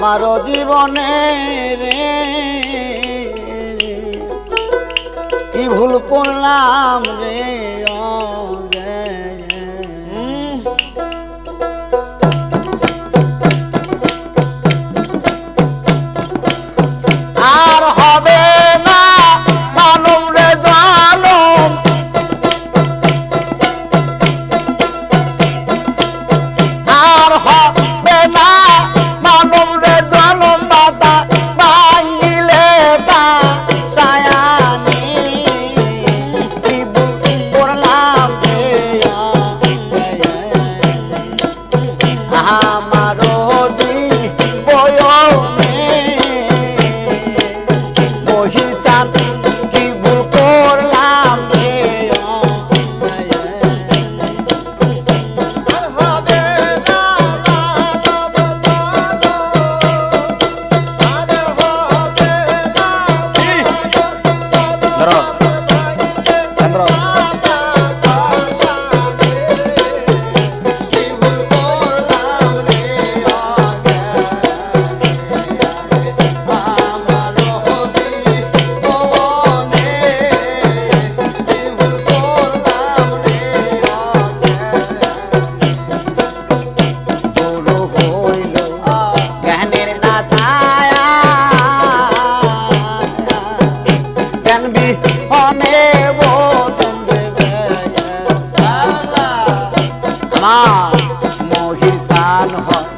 আমার জীবনে রে। কি ভুল করলাম রে? দান হয়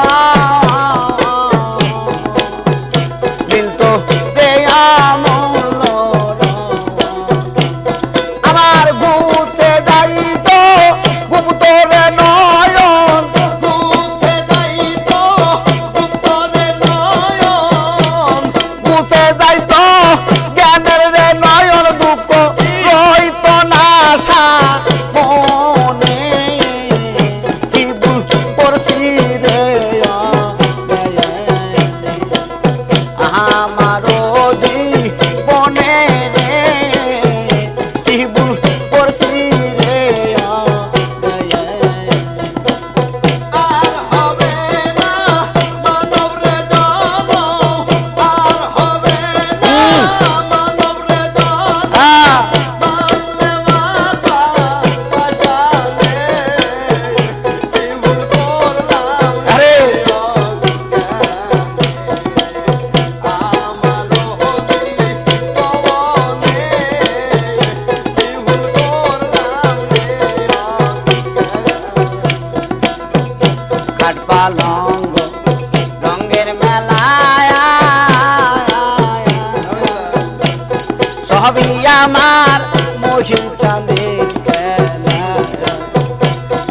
সবই আমার মহিন চাঁদের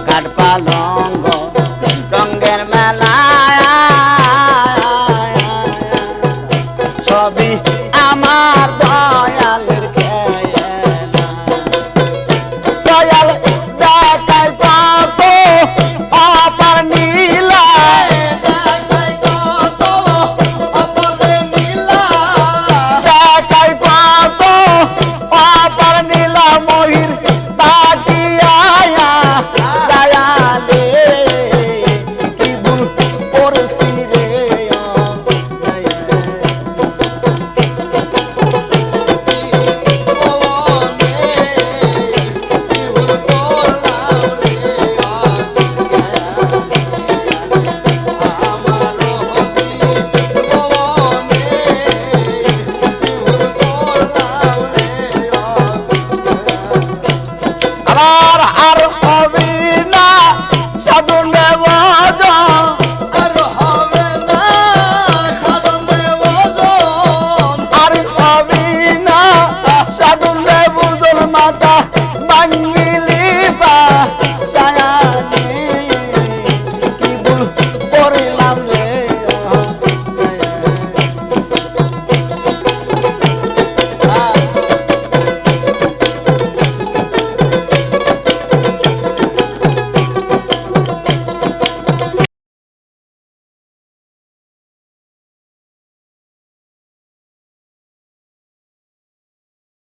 কাঠপালঙ্গ রঙ্গের মেলা। সবই আমার